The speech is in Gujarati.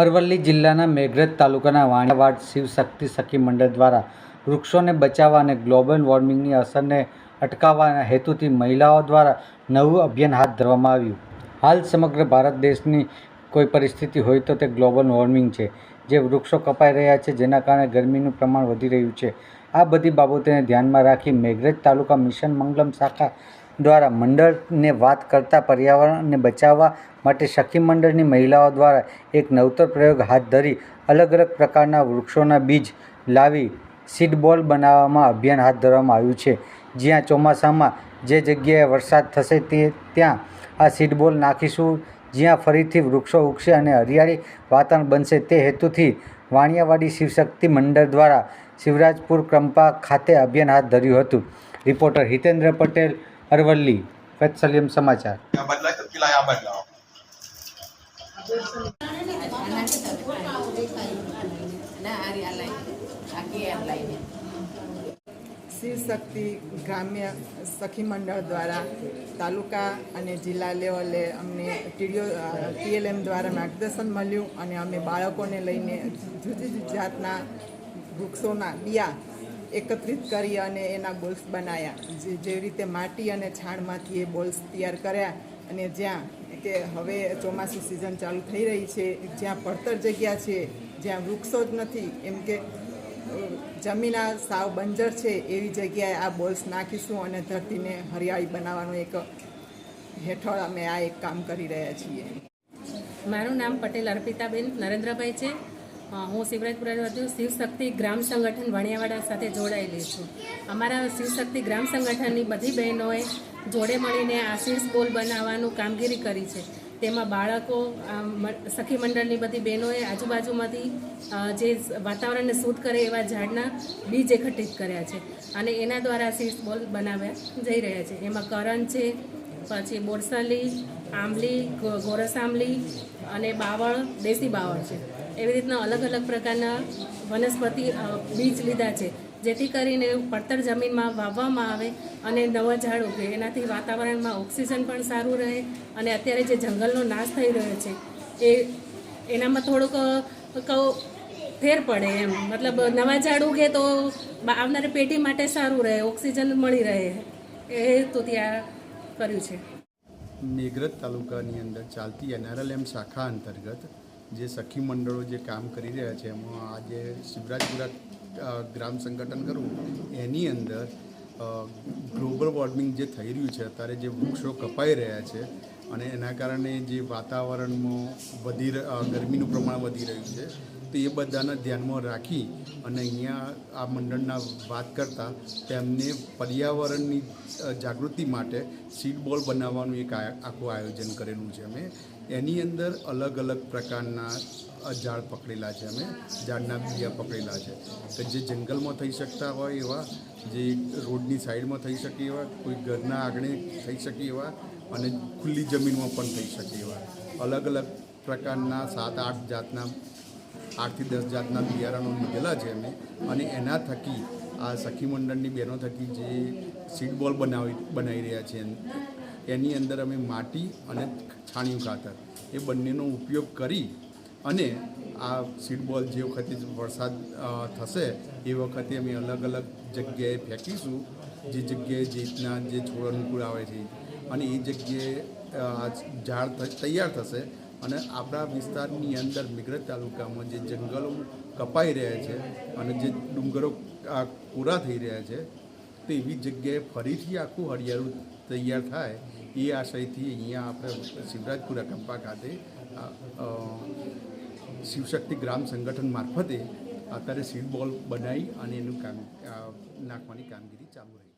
અરવલ્લી જિલ્લાના મેઘરજ તાલુકાના વાણિયાવાડ શિવશક્તિ સખી મંડળ દ્વારા વૃક્ષોને બચાવવા અને ગ્લોબલ વોર્મિંગની અસરને અટકાવવાના હેતુથી મહિલાઓ દ્વારા નવું અભિયાન હાથ ધરવામાં આવ્યું. હાલ સમગ્ર ભારત દેશની કોઈ પરિસ્થિતિ હોય તો તે ગ્લોબલ વોર્મિંગ છે, જે વૃક્ષો કપાઈ રહ્યા છે, જેના કારણે ગરમીનું પ્રમાણ વધી રહ્યું છે. આ બધી બાબતોને ધ્યાનમાં રાખી મેઘરજ તાલુકા મિશન મંગલમ શાખા દ્વારા મંડળને વાત કરતા પર્યાવરણને બચાવવા માટે સખી મંડળની મહિલાઓ દ્વારા એક નવતર પ્રયોગ હાથ ધરી અલગ અલગ પ્રકારના વૃક્ષોના બીજ લાવી સીડ બોલ બનાવવામાં અભિયાન હાથ ધરવામાં આવ્યું છે. જ્યાં ચોમાસામાં જે જગ્યાએ વરસાદ થશે તે ત્યાં આ સીડ બોલ નાખીશું. જ્યાં ફરીથી વૃક્ષો ઉગશે અને હરિયાળી વાતાવરણ બનશે તે હેતુથી વાણિયાવાડી શિવશક્તિ મંડળ દ્વારા શિવરાજપુર ક્રંપા ખાતે અભિયાન હાથ ધર્યું હતું. રિપોર્ટર હિતેન્દ્ર પટેલ અરવલ્લી ફેત્સલિયમ સમાચાર. શિવ બદલાય તો પેલા આ બદલાવો ના આરી આ લાઈને આખી એમ લાઈને શિવશક્તિ ગ્રામ્ય સખી મંડળ દ્વારા તાલુકા અને જિલ્લા લેવલે અમને ટીડીઓ ટીએલએમ દ્વારા માર્ગદર્શન મળ્યું અને અમે બાળકોને લઈને જુદી જુદી જાતના વૃક્ષોના બિયા એકત્રિત કરી અને એના બોલ્સ બનાવ્યા જે જેવી રીતે માટી અને છાણમાંથી એ બોલ્સ તૈયાર કર્યા અને જ્યાં કે હવે ચોમાસું સિઝન ચાલુ થઈ રહી છે, જ્યાં પડતર જગ્યા છે, જ્યાં વૃક્ષો જ નથી, એમ કે જમીન આ સાવ બંજર છે, એવી જગ્યાએ આ બોલ્સ નાખીશું અને ધરતીને હરિયાળી બનાવવાનું એક હેઠળ અમે આ એક કામ કરી રહ્યા છીએ. મારું નામ પટેલ અર્પિતાબેન, નરેન્દ્રભાઈ છે. હું શિવરાજપુરા વધુ શિવશક્તિ ગ્રામ સંગઠન વણિયાવાડા સાથે જોડાયેલી છું. અમારા શિવશક્તિ ગ્રામ સંગઠનની બધી બહેનોએ જોડે મળીને આશીષ બોલ બનાવવાનું કામગીરી કરી છે. તેમાં બાળકો સખી મંડળની બધી બહેનોએ આજુબાજુમાંથી જે વાતાવરણને સૂટ કરે એવા ઝાડના બીજ એકત્રિત કર્યા છે. અને એના દ્વારા આશીષ બોલ બનાવ્યા જઈ રહ્યા છે. એમાં કરણ છે પછી બોરસાલી, આંબલી ગોરસ આંબલી અને બાવળ, દેશી બાવળ છે. એવી રીતના અલગ અલગ પ્રકારના વનસ્પતિ બીજ લીધા છે. જેથી કરીને પડતર જમીનમાં વાવવામાં આવે અને નવા ઝાડ ઉગે. એનાથી વાતાવરણમાં ઓક્સિજન પણ સારું રહે અને અત્યારે જે જંગલનો નાશ થઈ રહ્યો છે, એ એનામાં થોડુંક કહું ફેર પડે એમ. મતલબ નવા ઝાડ ઉગે તો આવનારી પેઢી માટે સારું રહે, ઓક્સિજન મળી રહે. એ હેતુથી આ કર્યું છે. મેઘરજ તાલુકાની અંદર ચાલતી એનઆરએલએમ શાખા અંતર્ગત જે સખી મંડળો જે કામ કરી રહ્યા છે, એમાં આજે શિવરાજપુરા ગ્રામ સંગઠન કરવું એની અંદર ગ્લોબલ વોર્મિંગ જે થઈ રહ્યું છે, અત્યારે જે વૃક્ષો કપાઈ રહ્યા છે અને એના કારણે જે વાતાવરણમાં વધી ગરમીનું પ્રમાણ વધી રહ્યું છે, તો એ બધાને ધ્યાનમાં રાખી અને અહીંયા આ મંડળના વાત કરતાં તેમને પર્યાવરણની જાગૃતિ માટે સીડ બોલ બનાવવાનું એક આખું આયોજન કરેલું છે. અમે એની અંદર અલગ અલગ પ્રકારના ઝાડ પકડેલા છે અમે. ઝાડના બીયા પકડેલા છે. કે જે જંગલમાં થઈ શકતા હોય એવા, જે રોડની સાઈડમાં થઈ શકે એવા, કોઈ ઘરના આંગણે થઈ શકે એવા અને ખુલ્લી જમીનમાં પણ થઈ શકે એવા. અલગ અલગ પ્રકારના સાત આઠ જાતના, આઠથી દસ જાતના બિયારણો લીધેલા છે અમે. અને એના થકી આ સખી મંડળની બહેનો થકી જે સીડ બોલ બનાવી બનાવી રહ્યા છે એની અંદર અમે માટી અને છાણિયું ખાતર. એ બંનેનો ઉપયોગ કરી અને આ સીડ બોલ જે વખતે વરસાદ થશે, એ વખતે અમે અલગ અલગ જગ્યાએ ફેંકીશું. જે જગ્યાએ જે રીતના જે છોડ અનુકૂળ આવે છે, અને એ જગ્યાએ ઝાડ તૈયાર થશે. અને આપણા વિસ્તારની અંદર મેઘરજ તાલુકામાં જે જંગલો કપાઈ રહ્યા છે અને જે ડુંગરો આ પૂરા થઈ રહ્યા છે, તેવી જગ્યાએ ફરીથી આખું હરિયાળું તૈયાર થાય, એ આશયથી અહીંયા આપણે શિવરાજપુરા કંપા ખાતે શિવશક્તિ ગ્રામ સંગઠન મારફતે અત્યારે સીડ બોલ બનાવી અને એનું કામ નાખવાની કામગીરી ચાલુ રહી.